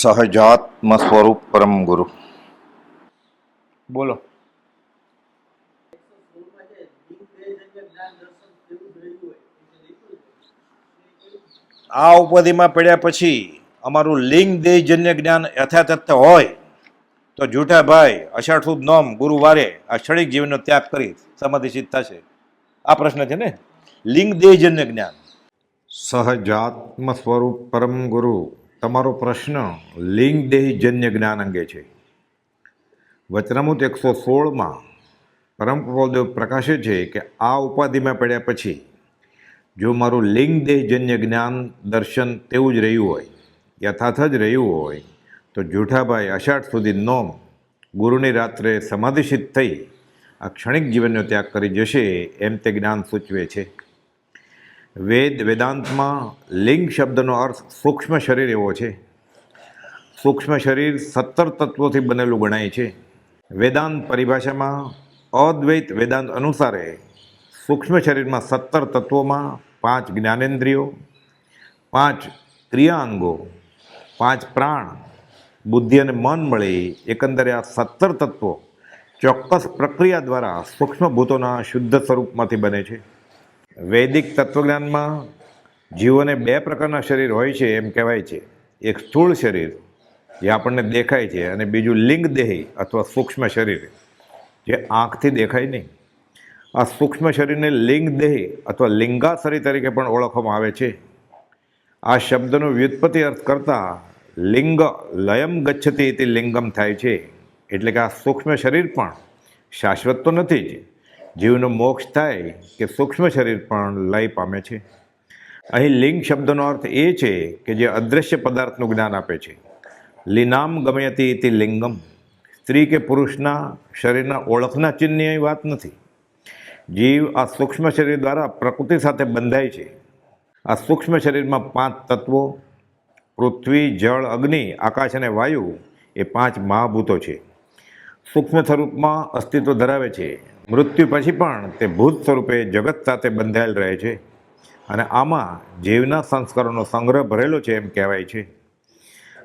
સહજાત્મ સ્વરૂપ પરમ ગુરુ. બોલો. આ ઉપાધિમાં પડ્યા પછી અમારું લિંગ દેહજન્ય જ્ઞાન યથાતથ્ય હોય તો જૂઠા ભાઈ અષાઢ નોમ ગુરુવારે આ ક્ષણિક જીવનનો ત્યાગ કરી સમાધિ સિદ્ધ થશે. આ પ્રશ્ન છે ને? લિંગ દેહજન્ય જ્ઞાન. સહજાત્મ સ્વરૂપ પરમ ગુરુ. તમારો પ્રશ્ન લિંગ દેહજન્ય જ્ઞાન અંગે છે. વચનામૃત એકસો સોળમાં પરમ પ્રકાશે છે કે આ ઉપાધિમાં પડ્યા પછી જો મારું લિંગ દેહજન્ય જ્ઞાન દર્શન તેવું જ રહ્યું હોય, યથાર્થ જ રહ્યું હોય, તો જૂઠાભાઈ અષાઢ સુધી નોમ ગુરુની રાત્રે સમાધિસિદ્ધ થઈ આ ક્ષણિક જીવનનો ત્યાગ કરી જશે એમ તે જ્ઞાન સૂચવે છે. વેદ, વેદાંતમાં લિંગ શબ્દનો અર્થ સૂક્ષ્મ શરીર એવો છે. સૂક્ષ્મ શરીર સત્તર તત્વોથી બનેલું ગણાય છે. વેદાંત પરિભાષામાં અદ્વૈત વેદાંત અનુસારે સૂક્ષ્મ શરીરમાં સત્તર તત્વોમાં પાંચ જ્ઞાનેન્દ્રિયો, પાંચ ક્રિયાઅંગો પાંચ પ્રાણ, બુદ્ધિ અને મન મળી એકંદરે આ સત્તર તત્વો ચોક્કસ પ્રક્રિયા દ્વારા સૂક્ષ્મ ભૂતોના શુદ્ધ સ્વરૂપમાંથી બને છે. વૈદિક તત્વજ્ઞાનમાં જીવોને બે પ્રકારના શરીર હોય છે એમ કહેવાય છે. એક સ્થૂળ શરીર, જે આપણને દેખાય છે, અને બીજું લિંગ દેહી અથવા સૂક્ષ્મ શરીર, જે આંખથી દેખાય નહીં. આ સૂક્ષ્મ શરીરને લિંગ દેહી અથવા લિંગાશરી તરીકે પણ ઓળખવામાં આવે છે. આ શબ્દનો વ્યુત્પત્તિ અર્થ કરતાં લિંગ લયમ ગચ્છતી તે લિંગમ થાય છે. એટલે કે આ સૂક્ષ્મ શરીર પણ શાશ્વત તો નથી જ. જીવનો મોક્ષ થાય કે સૂક્ષ્મ શરીર પણ લય પામે છે. અહીં લિંગ શબ્દનો અર્થ એ છે કે જે અદૃશ્ય પદાર્થનું જ્ઞાન આપે છે. લીનામ ગમયતી તે લિંગમ. સ્ત્રી કે પુરુષના શરીરના ઓળખના ચિહ્નની વાત નથી. જીવ આ સૂક્ષ્મ શરીર દ્વારા પ્રકૃતિ સાથે બંધાય છે. આ સૂક્ષ્મ શરીરમાં પાંચ તત્વો, પૃથ્વી, જળ, અગ્નિ, આકાશ અને વાયુ એ પાંચ મહાભૂતો છે. સૂક્ષ્મ સ્વરૂપમાં અસ્તિત્વ ધરાવે છે. મૃત્યુ પછી પણ તે ભૂત સ્વરૂપે જગત સાથે બંધાયેલ રહે છે. અને આમાં જીવના સંસ્કારોનો સંગ્રહ ભરેલો છે એમ કહેવાય છે.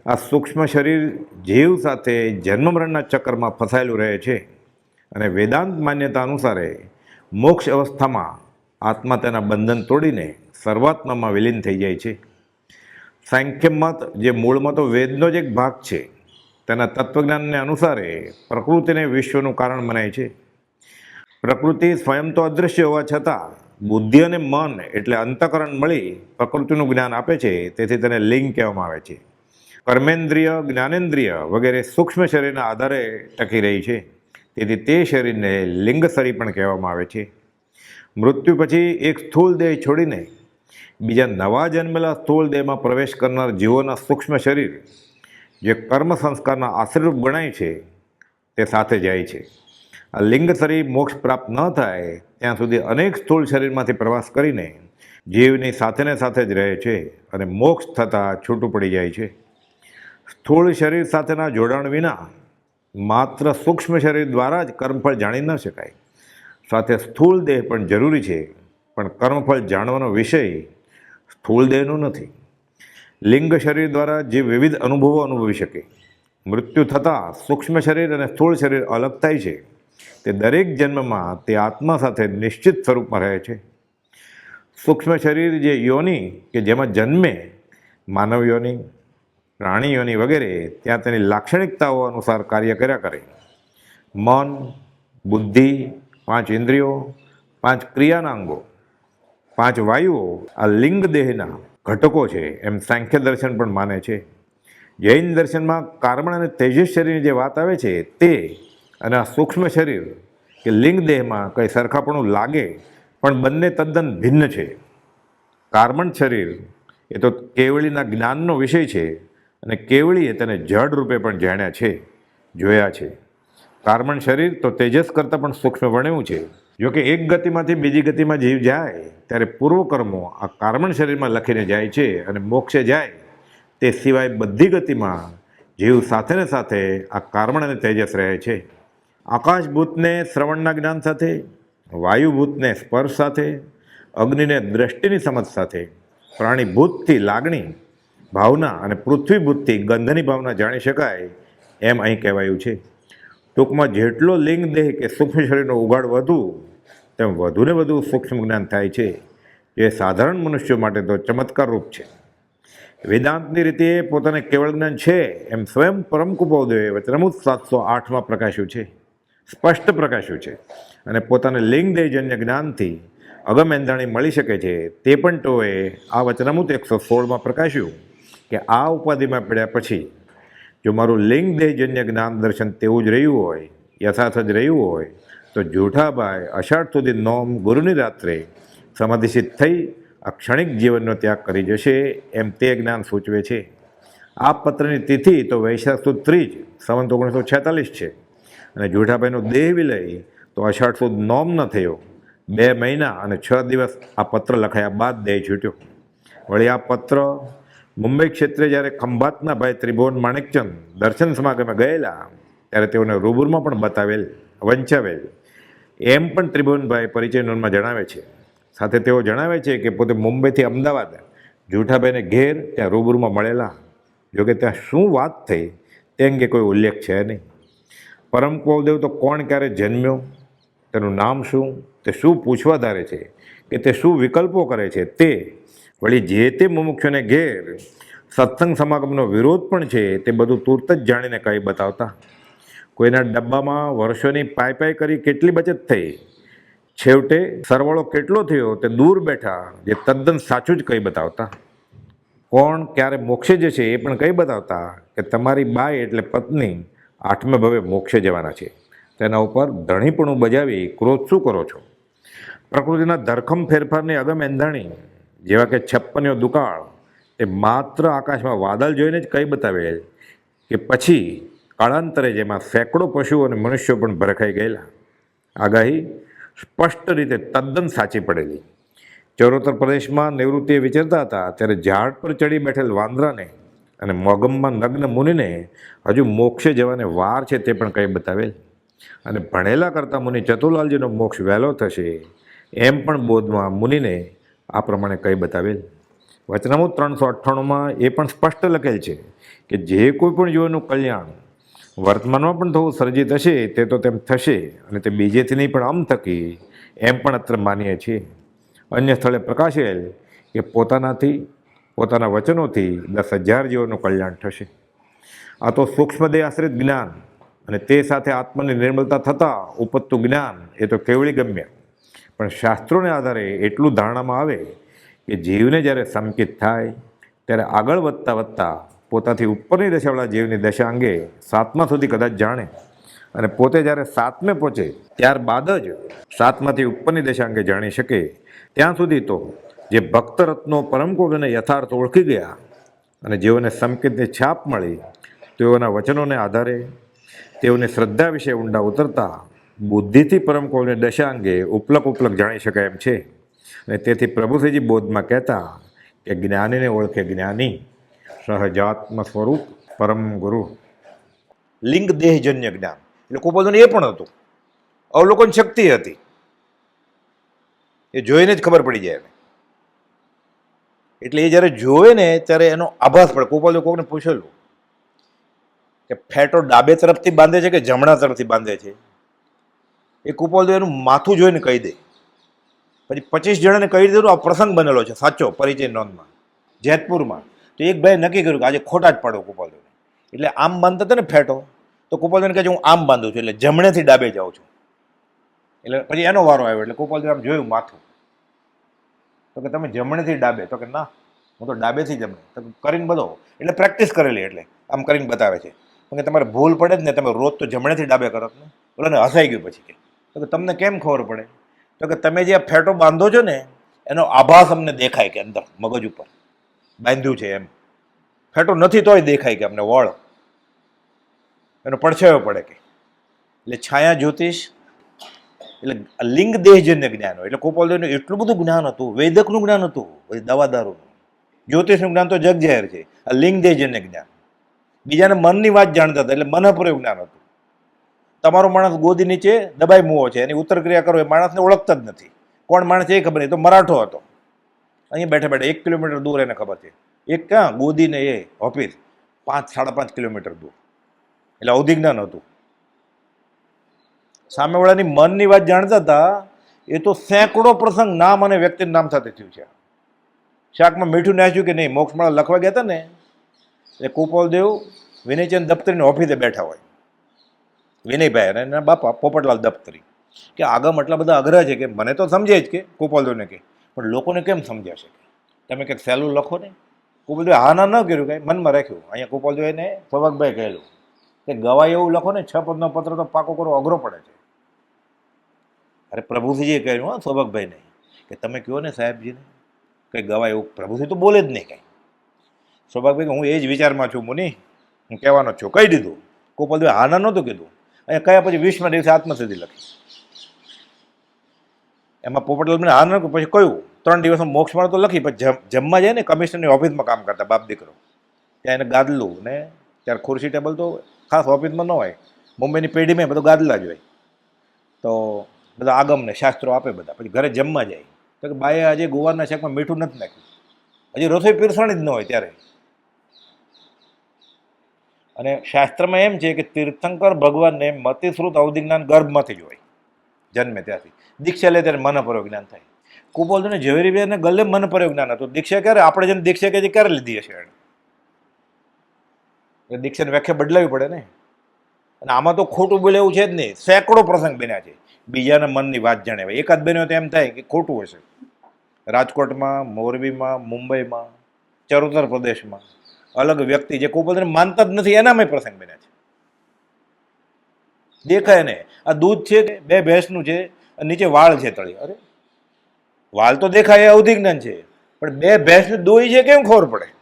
આ સૂક્ષ્મ શરીર જીવ સાથે જન્મ મરણના ચક્રમાં ફસાયેલું રહે છે. અને વેદાંત માન્યતા અનુસારે મોક્ષ અવસ્થામાં આત્મા તેના બંધન તોડીને સર્વાત્મામાં વિલીન થઈ જાય છે. સાંખ્ય મત જે મૂળમાં તો વેદનો જ એક ભાગ છે. તેના તત્વજ્ઞાનને અનુસારે પ્રકૃતિને વિશ્વનું કારણ મનાય છે. પ્રકૃતિ સ્વયં તો અદૃશ્ય હોવા છતાં બુદ્ધિ અને મન એટલે અંતકરણ મળી પ્રકૃતિનું જ્ઞાન આપે છે, તેથી તેને લિંગ કહેવામાં આવે છે. કર્મેન્દ્રિય, જ્ઞાનેન્દ્રિય વગેરે સૂક્ષ્મ શરીરના આધારે ટકી રહી છે. તેથી તે શરીરને લિંગ શરીર પણ કહેવામાં આવે છે. મૃત્યુ પછી એક સ્થૂળ દેહ છોડીને બીજા નવા જન્મેલા સ્થૂળ દેહમાં પ્રવેશ કરનાર જીવોના સૂક્ષ્મ શરીર જે કર્મ સંસ્કારના આશ્રયરૂપ ગણાય છે, તે સાથે જાય છે. આ લિંગ શરીર મોક્ષ પ્રાપ્ત ન થાય, ત્યાં સુધી અનેક સ્થૂળ શરીરમાંથી પ્રવાસ કરીને જીવની સાથેને સાથે જ રહે છે અને મોક્ષ થતાં છૂટું પડી જાય છે. સ્થૂળ શરીર સાથેના જોડાણ વિના માત્ર સૂક્ષ્મ શરીર દ્વારા જ કર્મફળ જાણી ન શકાય. સાથે સ્થૂળ દેહ પણ જરૂરી છે, પણ કર્મફળ જાણવાનો વિષય સ્થૂળ દેહનો નથી. લિંગ શરીર દ્વારા જે વિવિધ અનુભવો અનુભવી શકે. મૃત્યુ થતાં સૂક્ષ્મ શરીર અને સ્થૂળ શરીર અલગ થાય છે. તે દરેક જન્મમાં તે આત્મા સાથે નિશ્ચિત સ્વરૂપમાં રહે છે. સૂક્ષ્મ શરીર જે યોનિ, કે જેમાં જન્મે માનવ યોનિ પ્રાણી યોનિ વગેરે, ત્યાં તેની લાક્ષણિકતાઓ અનુસાર કાર્ય કર્યા કરે. મન, બુદ્ધિ, પાંચ ઇન્દ્રિયો, પાંચ ક્રિયાના અંગો પાંચ વાયુઓ, આ લિંગ દેહના ઘટકો છે એમ સાંખ્ય દર્શન પણ માને છે. જૈન દર્શનમાં કાર્બન અને તેજસ શરીરની જે વાત આવે છે તે અને આ સૂક્ષ્મ શરીર કે લિંગ દેહમાં કંઈ સરખાપણું લાગે, પણ બંને તદ્દન ભિન્ન છે. કાર્બન શરીર એ તો કેવળીના જ્ઞાનનો વિષય છે અને કેવળીએ તેને જડ રૂપે પણ જાણ્યા છે, જોયા છે. કાર્બન શરીર તો તેજસ કરતાં પણ સૂક્ષ્મ વણ્યું છે જોકે એક ગતિમાંથી બીજી ગતિમાં જીવ જાય, ત્યારે પૂર્વકર્મો આ કાર્બન શરીરમાં લખીને જાય છે અને મોક્ષે જાય. તે સિવાય બધી ગતિમાં જીવ સાથે ને સાથે આ કાર્બન અને તેજસ રહે છે. આકાશભૂતને શ્રવણના જ્ઞાન સાથે, વાયુભૂતને સ્પર્શ સાથે, અગ્નિને દ્રષ્ટિની સમજ સાથે, પ્રાણીભૂતથી લાગણી, ભાવના અને પૃથ્વીભૂતથી ગંધની ભાવના જાણી શકાય એમ અહીં કહેવાયું છે. ટૂંકમાં જેટલો લિંગ દેહ કે સૂક્ષ્મ શરીરનો ઉગાડ વધુ, તેમ વધુને વધુ સૂક્ષ્મ જ્ઞાન થાય છે, જે સાધારણ મનુષ્યો માટે તો ચમત્કાર રૂપ છે. વેદાંતની રીતે પોતાને કેવળ જ્ઞાન છે એમ સ્વયં પરમ કુપોદયોએ વચનમૂત સાતસો આઠમાં પ્રકાશ્યું છે. સ્પષ્ટ પ્રકાશ્યું છે. અને પોતાને લિંગ દેહજન્ય જ્ઞાનથી અગમ એંધાણી મળી શકે છે તે પણ ટોએ આ વચનામૃત એકસો સોળમાં પ્રકાશ્યું કે આ ઉપાધિમાં પડ્યા પછી જો મારું લિંગ દેહજન્ય જ્ઞાન દર્શન તેવું જ રહ્યું હોય, યથાર્થ જ રહ્યું હોય, તો જૂઠાભાઈ અષાઢ સુધી નોમ ગુરુની રાત્રે સમાધિસિત થઈ આ ક્ષણિક જીવનનો ત્યાગ કરી જશે એમ તે જ્ઞાન સૂચવે છે. આ પત્રની તિથિ તો વૈશાખ સુદ ત્રીજ, સંવંત ઓગણીસો છેતાલીસ છે. અને જૂઠાભાઈનો દેહ વિલય તો અષાઢ સુદ નોમ ન થયો. બે મહિના અને છ દિવસ આ પત્ર લખાયા બાદ દેહ છૂટ્યો. વળી આ પત્ર મુંબઈ ક્ષેત્રે જ્યારે ખંભાતના ભાઈ ત્રિભુવન માણેકચંદ દર્શન સમાગમે ગયેલા, ત્યારે તેઓને રૂબરૂમાં પણ બતાવેલ, વંચાવેલ. એમ પણ ત્રિભુવનભાઈ પરિચય જણાવે છે. સાથે તેઓ જણાવે છે કે પોતે મુંબઈથી અમદાવાદ જૂઠાભાઈને ઘેર ત્યાં રૂબરૂમાં મળેલા. જોકે ત્યાં શું વાત થઈ તે અંગે કોઈ ઉલ્લેખ છે નહીં. પરમ કુલદેવ તો કોણ ક્યારે જન્મ્યો? તેનું નામ શું? તે શું પૂછવા ધારે છે? કે તે શું વિકલ્પો કરે છે? તે વળી જે તે મુમુક્ષોને ઘેર સત્સંગ સમાગમનો વિરોધ પણ છે, તે બધું તુરત જ જાણીને કહી બતાવતા. કોઈના ડબ્બામાં વર્ષોની પાય પાય કરી કેટલી બચત થઈ? છેવટે સરવાળો કેટલો થયો? તે દૂર બેઠા જે તદ્દન સાચું જ કહી બતાવતા. કોણ ક્યારે મોક્ષે જશે એ પણ કહી બતાવતા કે તમારી બાઈ એટલે પત્ની આઠમે ભવે મોક્ષે જવાના છે. તેના ઉપર ધણીપણું બજાવી ક્રોધ શું કરો છો? પ્રકૃતિના ધરખમ ફેરફારની અગમ એંધાણી, જેવા કે છપ્પનીઓ દુકાળ એ માત્ર આકાશમાં વાદળ જોઈને જ કહી બતાવેલ કે પછી કાળાંતરે જેમાં સેંકડો પશુ અને મનુષ્યો પણ ભરખાઈ ગયેલા. આગાહી, સ્પષ્ટ રીતે તદ્દન સાચી પડેલી. ચરોતર પ્રદેશમાં નિવૃત્તિએ વિચરતા હતા, ત્યારે ઝાડ પર ચડી બેઠેલ વાંદરાને અને મોગમમાં નગ્ન મુનિને હજુ મોક્ષે જવાને વાર છે તે પણ કહી બતાવેલ. અને ભણેલા કરતાં મુનિ ચતુલાલજીનો મોક્ષ વહેલો થશે, એમ પણ બોધમાં મુનિને આ પ્રમાણે કંઈ બતાવેલ. વચનામું ત્રણસો અઠ્ઠાણુંમાં એ પણ સ્પષ્ટ લખેલ છે કે જે કોઈ પણ જીવનનું કલ્યાણ વર્તમાનમાં પણ થવું સર્જિત હશે, તે તો તેમ થશે અને તે બીજેથી નહીં પણ આમ થકી, એમ પણ અત્ર માનીએ છીએ. અન્ય સ્થળે પ્રકાશેલ કે પોતાનાથી પોતાના વચનોથી દસ હજાર જીવોનું કલ્યાણ થશે. આ તો સૂક્ષ્મદેહ આશ્રિત જ્ઞાન અને તે સાથે આત્માની નિર્મળતા થતાં ઉપજતું જ્ઞાન એ તો કેવળી ગમ્ય. પણ શાસ્ત્રોને આધારે એટલું ધારણામાં આવે કે જીવને જ્યારે સંકિત થાય, ત્યારે આગળ વધતા વધતાં પોતાથી ઉપરની દશાવાળા જીવની દશા અંગે સાતમા સુધી કદાચ જાણે અને પોતે જ્યારે સાતમે પહોંચે, ત્યારબાદ જ સાતમાંથી ઉપરની દશા અંગે જાણી શકે, ત્યાં સુધી તો જે ભક્ત રત્નો પરમકોગને યથાર્થ ઓળખી ગયા અને જેઓને સંકેતની છાપ મળી, તેઓના વચનોને આધારે, તેઓની શ્રદ્ધા વિશે ઊંડા ઉતરતા, બુદ્ધિથી પરમકોગની દશા અંગે ઉપલક ઉપલક જાણી શકાય એમ છે. અને તેથી પ્રભુશ્રીજી બોધમાં કહેતા કે જ્ઞાનીને ઓળખે જ્ઞાની, સહજાત્મ સ્વરૂપ પરમ ગુરુ. લિંગ દેહજન્ય જ્ઞાન. એટલે કુપોદન એ પણ હતું. અવલોકન શક્તિ હતી. એ જોઈને જ ખબર પડી જાય એટલે એ જ્યારે જોવે ને, ત્યારે એનો આભાસ પડે. કુપોદો કોકને પૂછેલું કે ફેટો ડાબે તરફથી બાંધે છે કે જમણા તરફથી બાંધે છે? એ કુપોદો એનું માથું જોઈને કહી દે. પછી પચીસ જણાને કહી દીધું, આ પ્રસંગ બનેલો છે. સાચો, પરિચય નોંધમાં. જેતપુરમાં. તો એક ભાઈ નક્કી કર્યું કે આજે ખોટા જ પાડો કુપાલદેવને. એટલે આમ બાંધતા હતા ને ફેટો, તો કુપાલદેવને કહે છે, હું આમ બાંધું છું, એટલે જમણેથી ડાબે જાઉં છું. એટલે પછી એનો વારો આવ્યો, એટલે કુપાલદેવ આમ જોયું માથું. તો કે તમે જમણેથી ડાબે, તો કે ના, હું તો ડાબેથી જમણે. તો કરીને બધો એટલે પ્રેક્ટિસ કરેલી એટલે, આમ કરીને બતાવે છે. કે તમારે ભૂલ પડે જ ને, તમે રોજ તો જમણેથી ડાબે કરો ને. બોલોને હસાઈ ગયું પછી કે. તો કે તમને કેમ ખબર પડે? તો કે તમે જે આ ફેટો બાંધો છો ને, એનો આભાસ અમને દેખાય કે અંદર, મગજ ઉપર. બાંધ્યું છે એમ. ફેટો નથી તોય દેખાય કે અમને, વળ. એનો પડછાયો પડે કે. એટલે છાયા જ્યોતિષ એટલે લિંગ દેહજન્ય જ્ઞાન હોય. એટલે કોપાલદેવનું એટલું બધું જ્ઞાન હતું, વૈદકનું જ્ઞાન હતું દવાદારોનું. જ્યોતિષનું જ્ઞાન તો જગ જાહેર છે. આ લિંગ દેહજન્ય જ્ઞાન. બીજાને મનની વાત જાણતા હતા, એટલે મનપ્રયોગ જ્ઞાન હતું. તમારો માણસ ગોદી નીચે દબાઈ મૂવો છે, એની ઉત્તર ક્રિયા કરો, એ માણસને ઓળખતા જ નથી. કોણ માણસ એ ખબર નહીં, તો મરાઠો હતો. અહીં બેઠા બેઠા એક કિલોમીટર દૂર એને ખબર છે. એક ક્યાં? ગોદીને એ ઓફિસ. પાંચ, સાડા પાંચ કિલોમીટર દૂર. એટલે અવધિ જ્ઞાન હતું. સામેવાળાની મનની વાત જાણતા હતા, એ તો સેંકડો પ્રસંગ નામ અને વ્યક્તિના નામ સાથે થયું છે. શાકમાં મીઠું નાખ્યું કે નહીં, મોક્ષમાળા લખવા ગયા હતા ને એ કુપોલદેવ વિનયચંદ દફતરીની ઓફિસે બેઠા હોય. વિનયભાઈ અને એના બાપા પોપટલાલ દફતરી કે આગમ એટલા બધા અઘરા છે કે મને તો સમજે જ કે કુપોલદેવને કે. પણ લોકોને કેમ સમજાશે તમે કંઈક સહેલું લખો ને. કુપોલદેવ હા ના ન કર્યું કાંઈ, મનમાં રાખ્યું. અહીંયા કુપોલદેવ એને સૌભાગભાઈ કહેલું. કે ગવાય એવું લખો ને, છ પદનો પત્ર તો પાકો કરવો અઘરો પડે છે. અરે પ્રભુજીએ કહ્યું, હા નહીં. કે તમે કહો ને સાહેબજીને કંઈ ગવાય એવું પ્રભુસિંહ તો બોલે જ નહીં કાંઈ. સૌભાગભાઈ હું એ જ વિચારમાં છું મુનિ, હું કહેવાનો છું, કહી દીધું. ગોપાલદેવે હા ના નહોતું કીધું. અહીંયા કયા પછી વીસમાં દિવસે આત્મસિદ્ધિ લખી? એમાં પોપટલાલ હા ન પછી કયું? ત્રણ દિવસમાં મોક્ષ મળે તો લખી, પછી જમવા જાય ને કમિશનરની ઓફિસમાં કામ કરતા, બાપ દીકરો. ત્યાં એને ગાદલું ને, ત્યારે ખુરશી ટેબલ તો ખાસ ઓફિસમાં ન હોય, મુંબઈની પેઢીમાં બધું ગાદલા જ હોય. તો બધા આગમને શાસ્ત્રો આપે બધા, પછી ઘરે જમવા જાય. તો કે બાએ આજે ગોવાના શાકમાં મીઠું નથી નાખ્યું. હજી રસોઈ પીરસણી જ ન હોય ત્યારે. અને શાસ્ત્રમાં એમ છે કે તીર્થંકર ભગવાનને મતિશ્રુત અવધિજ્ઞાન ગર્ભમાંથી જ હોય, જન્મે ત્યાંથી. દીક્ષા લે ત્યારે મન પરો જ્ઞાન થાય. કુપોલને ઝવેરીબેનને ગલે મન પરો જ્ઞાન હતું. દીક્ષા ક્યારે? આપણે જેને દીક્ષા કહે છે ક્યારે લીધી હશે એણે એ દીક્ષાની વ્યાખ્યા બદલાવી પડે ને. અને આમાં તો ખોટું બોલે એવું છે જ નહીં. સેંકડો પ્રસંગ બન્યા છે. બીજાના મનની વાત જાણે એકાદ બન્યો તો એમ થાય કે ખોટું હશે. રાજકોટમાં, મોરબીમાં, મુંબઈમાં, ચરોતર પ્રદેશમાં અલગ વ્યક્તિ જે કોઈ માનતા જ નથી, એનામાં પ્રસંગ બન્યા છે. દેખાય ને. આ દૂધ છે કે બે ભેંસનું છે, અને નીચે વાળ છે તળી. અરે! વાળ તો દેખાય એ અવધિ છે. પણ બે ભેંસનું દોઈ છે કેમ ખબર પડે?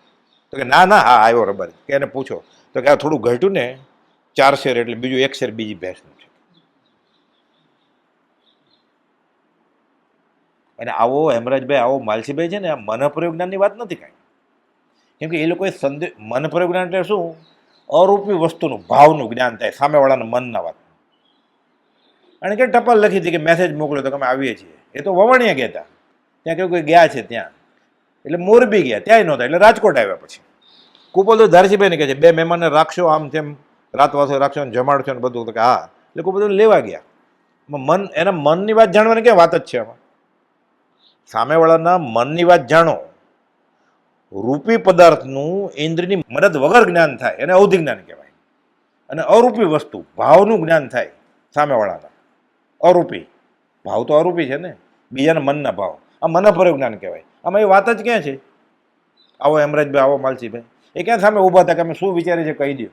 તો કે, ના ના, હા, આવ્યો રબર. કે એને પૂછો. તો કે, આ થોડું ઘટ્યું ને, ચાર શેર એટલે બીજું એક શેર બીજી ભેંસનું છે. અને આવો હેમરાજભાઈ, આવો માલસીભાઈ છે ને, આ મનપ્રયોગ જ્ઞાનની વાત નથી કાંઈ. કેમ કે એ લોકોએ સંદેશ મનપ્રયોગ જ્ઞાન એટલે શું? અરૂપી વસ્તુનું, ભાવનું જ્ઞાન થાય, સામેવાળાના મનના વાત અને કે ટપાલ લખી હતી કે મેસેજ મોકલ્યો તો કે અમે આવીએ છીએ. એ તો વવણીએ ગયા હતા ત્યાં કેવું કોઈ ગયા છે ત્યાં? એટલે મોરબી ગયા, ત્યાંય નહોતા, એટલે રાજકોટ આવ્યા પછી. કુપલ તો ધારસીભાઈને કહે છે, બે મહેમાનને રાખશો આમ તેમ રાતવાસો રાખશો ને જમાડશો ને બધું, તો કે હા. એટલે કુપલ લેવા ગયા. મન, એના મનની વાત જાણવાની ક્યાં વાત જ છે આમાં? સામેવાળાના મનની વાત જાણો. રૂપી પદાર્થનું ઇન્દ્રની મદદ વગર જ્ઞાન થાય, એને અવધિ જ્ઞાન કહેવાય. અને અરૂપી વસ્તુ, ભાવનું જ્ઞાન થાય સામેવાળાના. અરૂપી. ભાવ તો અરૂપી છે ને, બીજાના મનના ભાવ. આ મનપર જ્ઞાન કહેવાય. આમાં એ વાત જ ક્યાં છે? આવો હેમરાજભાઈ, આવો માલસીભાઈ. એ ક્યાં સામે ઊભા હતા કે અમે શું વિચારી છે કહી દો.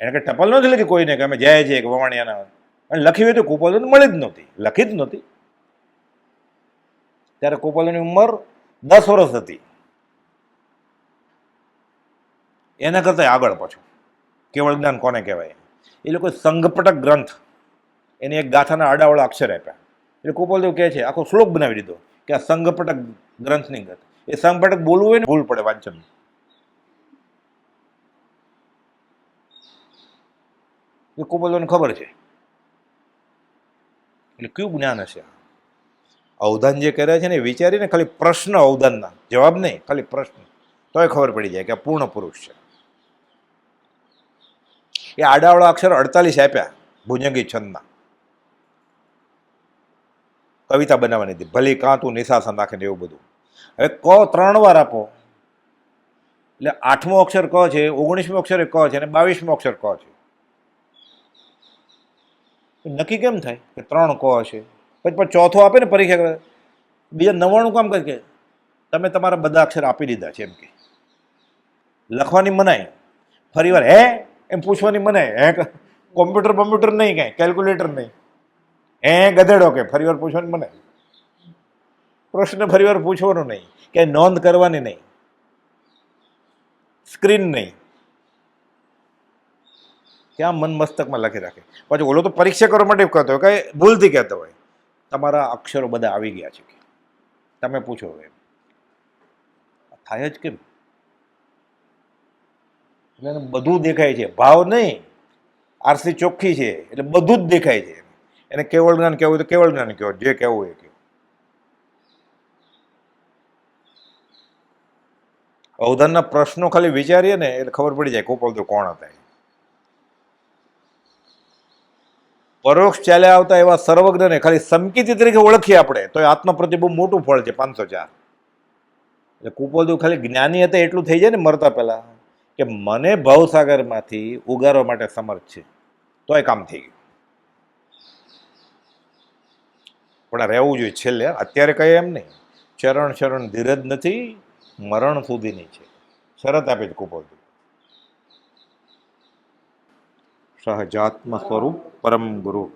એને કે ટપલ નથી લખી કોઈને કે અમે જાય છે વવાણિયાના અને લખી હોય તો કુપોલ મળી જ નહોતી. લખી જ નહોતી. ત્યારે કુપોલની ઉંમર દસ વર્ષ હતી. એના કરતાં આગળ પાછું. કેવળ જ્ઞાન કોને કહેવાય? એ લોકો સંઘપટક ગ્રંથ એની એક ગાથાના આડાવાળા અક્ષર આપ્યા. એટલે કોપલદેવ કહે છે, આખો શ્લોક બનાવી દીધો કે આ સંઘપટક ગ્રંથની ગત. એ સંઘપટક બોલવું હોય ને ભૂલ પડે વાંચન એ કોપલદેવને ખબર છે. એટલે કયું જ્ઞાન હશે અવધાન જે કર્યા છે ને વિચારીને ખાલી પ્રશ્ન અવધાનના, જવાબ નહીં, ખાલી પ્રશ્ન. તોય ખબર પડી જાય કે આ પૂર્ણ પુરુષ છે. એ આડાવાળા અક્ષર અડતાલીસ આપ્યા ભુજંગી છંદના કવિતા બનાવવાની હતી. ભલે કાં તું નિશાસન નાખે ને એવું બધું. હવે ક ત્રણ વાર આપો. એટલે આઠમો અક્ષર ક છે, ઓગણીસમો અક્ષર ક છે અને બાવીસમો અક્ષર ક છે. નક્કી કેમ થાય? કે ત્રણ ક હશે પછી પણ ચોથો આપે ને પરીક્ષા બીજા નવ્વાણું કામ કરે કે તમે તમારા બધા અક્ષર આપી દીધા છે એમ કે. લખવાની મનાય ફરી વાર, હે? એમ પૂછવાની મનાય હે? કોમ્પ્યુટર કોમ્પ્યુટર નહીં કાંઈ, કેલ્ક્યુલેટર નહીં. હે ગધેડો કે ફરીવાર પૂછવાનું પૂછવાની મનાય પ્રશ્ન ફરીવાર પૂછવાનો નહીં. કે નોંધ કરવાની નહીં. સ્ક્રીન નહીં. ક્યાં મન મસ્તકમાં લખી રાખે. પછી ઓલો તો પરીક્ષા કરવા માટે કહેતો હોય કે ભૂલથી કહેતો હોય. તમારા અક્ષરો બધા આવી ગયા છે તમે પૂછો હવે થાય જ કેમ? એટલે બધું દેખાય છે. ભાવ નહીં. આરસી ચોખ્ખી છે. એટલે બધું જ દેખાય છે. એને કેવળ જ્ઞાન કહેવું તો કેવળ જ્ઞાન કહેવું જે કહેવું એ કહેવું અવધાનના પ્રશ્નો ખાલી વિચારીએ ને એટલે ખબર પડી જાય ગોપાલદેવ કોણ હતા. પરોક્ષ ચાલ્યા આવતા એવા સર્વજ્ઞને ખાલી સમકીતી તરીકે ઓળખીએ આપણે, તો એ આત્મપ્રતિ બહુ મોટું ફળ છે, પાંચસો ચાર. એટલે કુપોલદેવ ખાલી જ્ઞાની હતા એટલું થઈ જાય ને મરતા પહેલાં, કે મને ભવસાગરમાંથી ઉગારવા માટે સમર્થ છે તો એ કામ થઈ ગયું. પણ રહેવું જોઈએ છેલ્લે. અત્યારે કહે એમ નહીં. ચરણ શરણ ધીરજ નથી, મરણ સુધીની છે. શરત આપે છે કુપોલદેવ સહજાત્મ સ્વરૂપ પરમ ગુરુ.